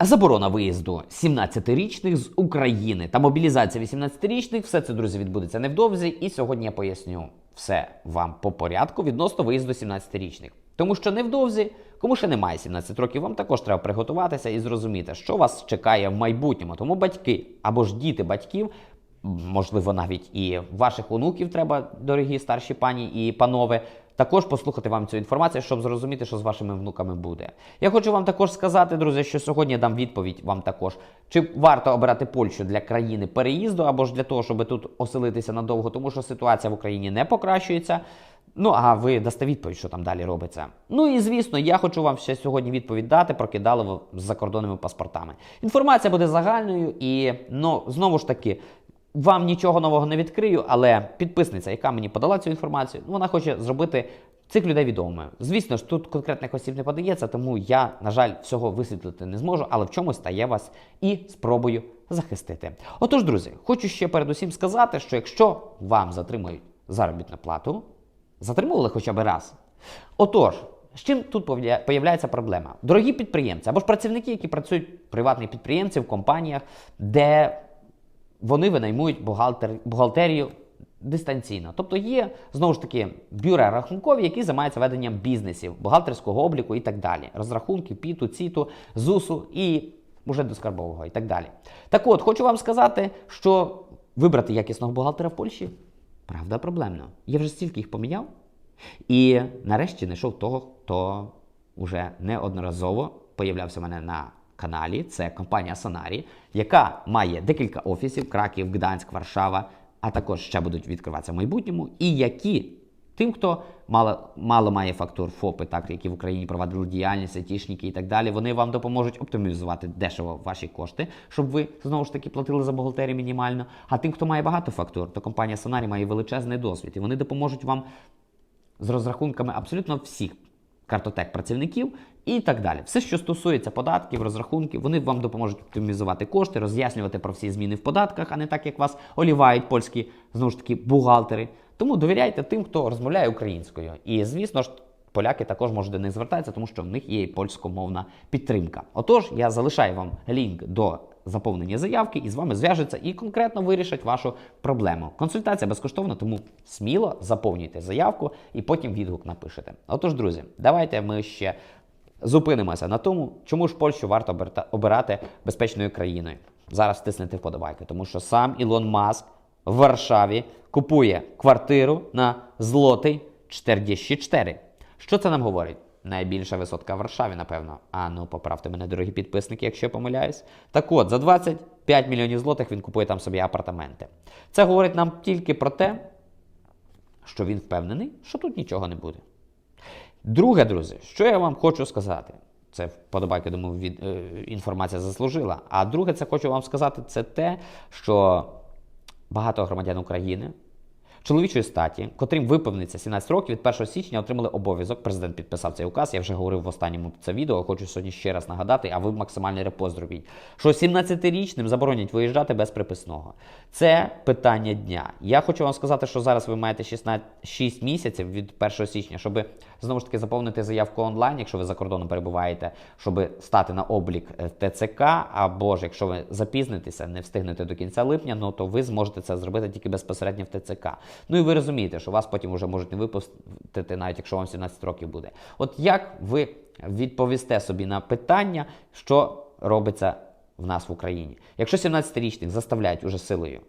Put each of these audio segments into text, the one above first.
Заборона виїзду 17-річних з України та мобілізація 18-річних. Все це, друзі, відбудеться невдовзі. І сьогодні я поясню все вам по порядку відносно виїзду 17-річних. Тому що невдовзі, кому ще немає 17 років, вам також треба приготуватися і зрозуміти, що вас чекає в майбутньому. Тому батьки або ж діти батьків, можливо, навіть і ваших онуків треба, дорогі старші пані і панове, також послухати вам цю інформацію, щоб зрозуміти, що з вашими внуками буде. Я хочу вам також сказати, друзі, що сьогодні я дам відповідь вам також, чи варто обирати Польщу для країни переїзду або ж для того, щоб тут оселитися надовго, тому що ситуація в Україні не покращується. Ну, а ви дасте відповідь, що там далі робиться. Ну і звісно, я хочу вам ще сьогодні відповідь дати про кидалово з закордонними паспортами. Інформація буде загальною і ну, знову ж таки. Вам нічого нового не відкрию, але підписниця, яка мені подала цю інформацію, ну, вона хоче зробити цих людей відомими. Звісно ж, тут конкретних осіб не подається, тому я, на жаль, всього висвітлити не зможу, але в чомусь стає вас і спробую захистити. Отож, друзі, хочу ще передусім сказати, що якщо вам затримують заробітну плату, затримували хоча б раз. Отож, з чим тут появляється проблема? Дорогі підприємці або ж працівники, які працюють приватні підприємці в компаніях, де вони винаймують бухгалтер, бухгалтерію дистанційно. Тобто є знову ж таки бюра рахункові, які займаються веденням бізнесів, бухгалтерського обліку і так далі. Розрахунки, піту, ціту, ЗУСу і уже до скарбового і так далі. Так от, хочу вам сказати, що вибрати якісного бухгалтера в Польщі правда проблемно. Я вже стільки їх поміняв. І нарешті знайшов того, хто вже неодноразово появлявся у мене на каналі. Це компанія Сонарі, яка має декілька офісів: Краків, Гданськ, Варшава, а також ще будуть відкриватися в майбутньому, і які тим, хто мало, мало має фактур ФОПи, так які в Україні провадили діяльність, айтішники і так далі, вони вам допоможуть оптимізувати дешево ваші кошти, щоб ви знову ж таки платили за бухгалтерію мінімально. А тим, хто має багато фактур, то компанія Сонарі має величезний досвід, і вони допоможуть вам з розрахунками абсолютно всіх картотек працівників і так далі. Все, що стосується податків, розрахунків, вони вам допоможуть оптимізувати кошти, роз'яснювати про всі зміни в податках, а не так, як вас олівають польські знову ж таки бухгалтери. Тому довіряйте тим, хто розмовляє українською. І звісно ж. Поляки також можуть до них звертатися, тому що в них є і польськомовна підтримка. Отож, я залишаю вам лінк до заповнення заявки і з вами зв'яжуться і конкретно вирішать вашу проблему. Консультація безкоштовна, тому сміло заповнюйте заявку і потім відгук напишете. Отож, друзі, давайте ми ще зупинимося на тому, чому ж Польщу варто обирати безпечною країною. Зараз стиснете вподобайки, тому що сам Ілон Маск в Варшаві купує квартиру на злотий 44. Що це нам говорить? Найбільша висотка в Варшаві, напевно. А ну поправте мене, дорогі підписники, якщо я помиляюсь. Так от, за 25 мільйонів злотих він купує там собі апартаменти. Це говорить нам тільки про те, що він впевнений, що тут нічого не буде. Друге, друзі, що я вам хочу сказати. Це вподобайки, думаю, від, е, інформація заслужила. А друге, це хочу вам сказати, це те, що багато громадян України чоловічої статі, котрим виповниться 17 років, від 1 січня отримали обов'язок. Президент підписав цей указ. Я вже говорив в останньому це відео. Хочу сьогодні ще раз нагадати, а ви максимальний репост зробіть. Що 17-річним заборонять виїжджати без приписного. Це питання дня. Я хочу вам сказати, що зараз ви маєте 16, 6 місяців від 1 січня, щоб знову ж таки заповнити заявку онлайн, якщо ви за кордоном перебуваєте, щоб стати на облік е, ТЦК, або ж якщо ви запізнитеся, не встигнете до кінця липня, ну то ви зможете це зробити тільки безпосередньо в ТЦК. Ну і ви розумієте, що вас потім вже можуть не випустити, навіть якщо вам 17 років буде. От як ви відповісте собі на питання, що робиться в нас в Україні? Якщо 17-річних заставляють уже силою.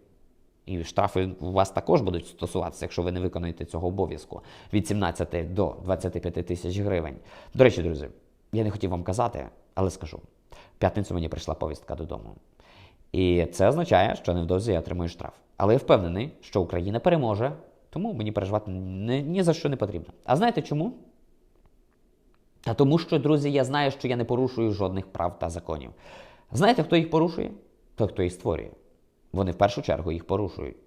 І штрафи у вас також будуть стосуватися, якщо ви не виконуєте цього обов'язку від 17 до 25 тисяч гривень. До речі, друзі, я не хотів вам казати, але скажу: в п'ятницю мені прийшла повістка додому. І це означає, що невдовзі я отримую штраф. Але я впевнений, що Україна переможе, тому мені переживати ні, ні за що не потрібно. А знаєте чому? Та тому що, друзі, я знаю, що я не порушую жодних прав та законів. Знаєте, хто їх порушує? Той, хто їх створює. Вони в першу чергу їх порушують.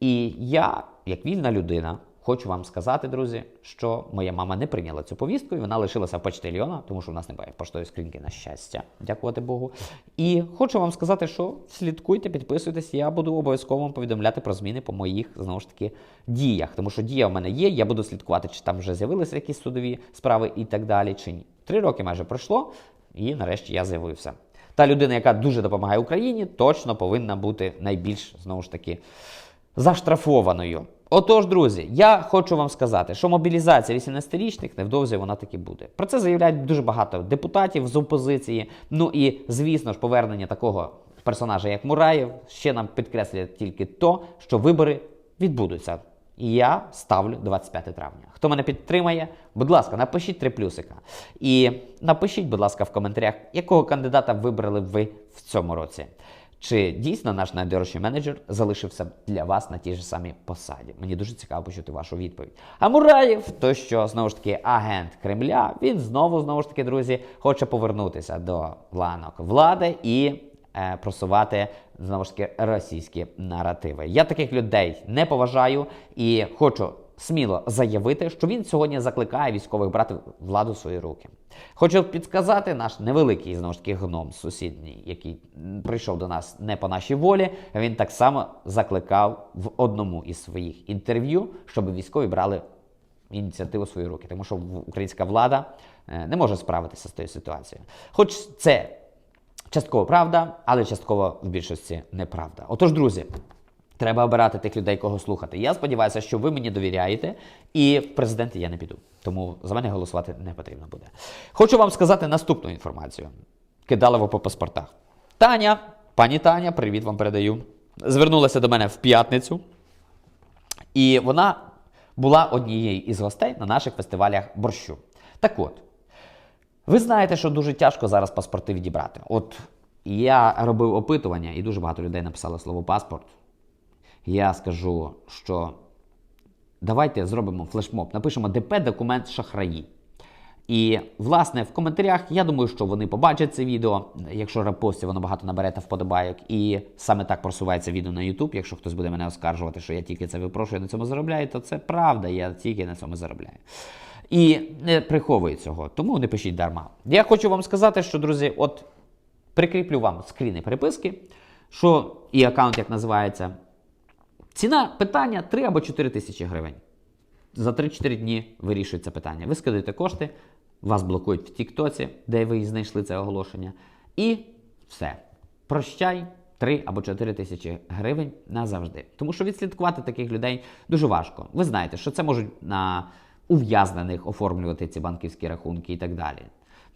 І я, як вільна людина, хочу вам сказати, друзі, що моя мама не прийняла цю повістку, і вона лишилася в почтальйона, тому що в нас немає поштової скриньки на щастя, дякувати Богу. І хочу вам сказати, що слідкуйте, підписуйтесь, я буду обов'язково вам повідомляти про зміни по моїх знову ж таки діях. Тому що дія в мене є, я буду слідкувати, чи там вже з'явилися якісь судові справи і так далі, чи ні. Три роки майже пройшло, і нарешті я з'явився. Та людина, яка дуже допомагає Україні, точно повинна бути найбільш знову ж таки заштрафованою. Отож, друзі, я хочу вам сказати, що мобілізація 18-річних невдовзі вона таки буде. Про це заявляють дуже багато депутатів з опозиції. Ну і звісно ж, повернення такого персонажа, як Мураєв, ще нам підкреслює тільки то, що вибори відбудуться. І я ставлю 25 травня. Хто мене підтримає, будь ласка, напишіть три плюсика. І напишіть, будь ласка, в коментарях, якого кандидата вибрали ви в цьому році. Чи дійсно наш найдорожчий менеджер залишився для вас на тій ж самій посаді? Мені дуже цікаво почути вашу відповідь. А Мураєв, то що знову ж таки агент Кремля, він знову, знову ж таки, друзі, хоче повернутися до ланок влади і е, просувати знову ж таки російські наративи. Я таких людей не поважаю і хочу сміло заявити, що він сьогодні закликає військових брати владу в свої руки. Хочу підказати наш невеликий знову ж таки гном сусідній, який прийшов до нас не по нашій волі. Він так само закликав в одному із своїх інтерв'ю, щоб військові брали ініціативу в свої руки, тому що українська влада е, не може справитися з тією ситуацією. Хоч це частково правда, але частково в більшості неправда. Отож, друзі. Треба обирати тих людей, кого слухати. Я сподіваюся, що ви мені довіряєте, і в президенти я не піду. Тому за мене голосувати не потрібно буде. Хочу вам сказати наступну інформацію. Кидалово по паспортах. Таня, пані Таня, привіт вам передаю. Звернулася до мене в п'ятницю. І вона була однією із гостей на наших фестивалях борщу. Так от, ви знаєте, що дуже тяжко зараз паспорти відібрати. От я робив опитування, і дуже багато людей написало слово паспорт. Я скажу, що давайте зробимо флешмоб, напишемо ДП документ шахраї. І, власне, в коментарях я думаю, що вони побачать це відео. Якщо репостів воно багато набере та вподобайок. І саме так просувається відео на YouTube. Якщо хтось буде мене оскаржувати, що я тільки це випрошую, на цьому заробляю, то це правда, я тільки на цьому заробляю. І не приховую цього, тому не пишіть дарма. Я хочу вам сказати, що, друзі, от прикріплю вам скріни переписки, що і аккаунт як називається. Ціна питання 3 або 4 тисячі гривень. За 3-4 дні вирішується питання. Ви скидаєте кошти, вас блокують в Тіктоці, де ви знайшли це оголошення. І все. Прощай 3 або 4 тисячі гривень назавжди. Тому що відслідкувати таких людей дуже важко. Ви знаєте, що це можуть на ув'язнених оформлювати ці банківські рахунки і так далі.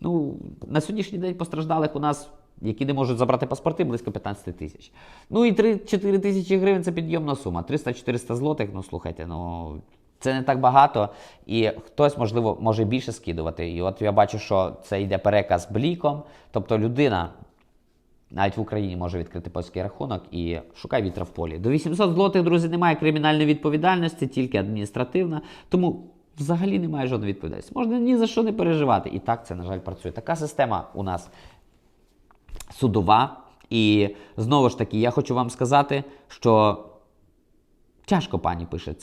Ну, на сьогоднішній день постраждалих у нас, які не можуть забрати паспорти, близько 15 тисяч. Ну і 3-4 тисячі гривень це підйомна сума. 300-400 злотих, ну слухайте, ну це не так багато. І хтось, можливо, може більше скидувати. І от я бачу, що це йде переказ бліком. Тобто людина навіть в Україні може відкрити польський рахунок і шукай вітра в полі. До 800 злотих, друзі, немає кримінальної відповідальності, тільки адміністративна. Тому взагалі немає жодної відповідальності. Можна ні за що не переживати. І так це, на жаль, працює. Така система у нас судова. І знову ж таки, я хочу вам сказати, що тяжко пані пише,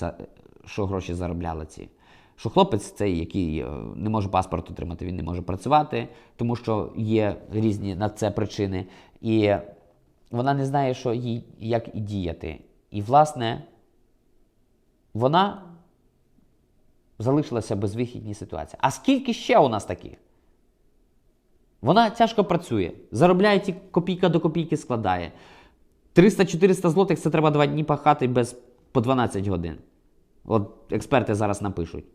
що гроші заробляли ці. Що хлопець цей, який е, не може паспорт отримати, він не може працювати, тому що є різні на це причини. І вона не знає, що їй як і діяти. І, власне, вона залишилася в безвихідній ситуації. А скільки ще у нас таких? Вона тяжко працює, заробляє ті копійка до копійки складає. 300-400 злотих це треба два дні пахати без по 12 годин. От експерти зараз напишуть.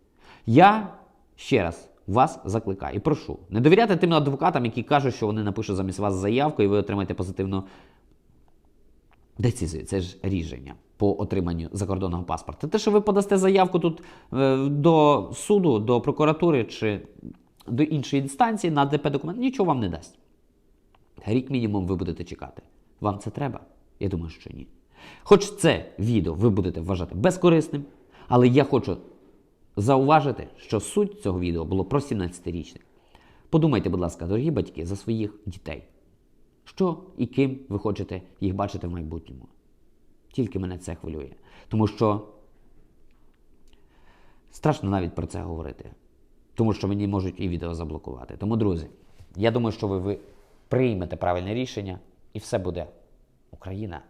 Я ще раз вас закликаю і прошу не довіряти тим адвокатам, які кажуть, що вони напишуть замість вас заявку і ви отримаєте позитивну децизію. Це ж рішення по отриманню закордонного паспорта. Те, що ви подасте заявку тут е, до суду, до прокуратури чи до іншої інстанції на ДП документ, нічого вам не дасть. Рік мінімум ви будете чекати. Вам це треба? Я думаю, що ні. Хоч це відео ви будете вважати безкорисним, але я хочу зауважити, що суть цього відео було про 17-річних. Подумайте, будь ласка, дорогі батьки, за своїх дітей. Що і ким ви хочете їх бачити в майбутньому? Тільки мене це хвилює. Тому що страшно навіть про це говорити. Тому що мені можуть і відео заблокувати. Тому, друзі, я думаю, що ви, ви приймете правильне рішення і все буде Україна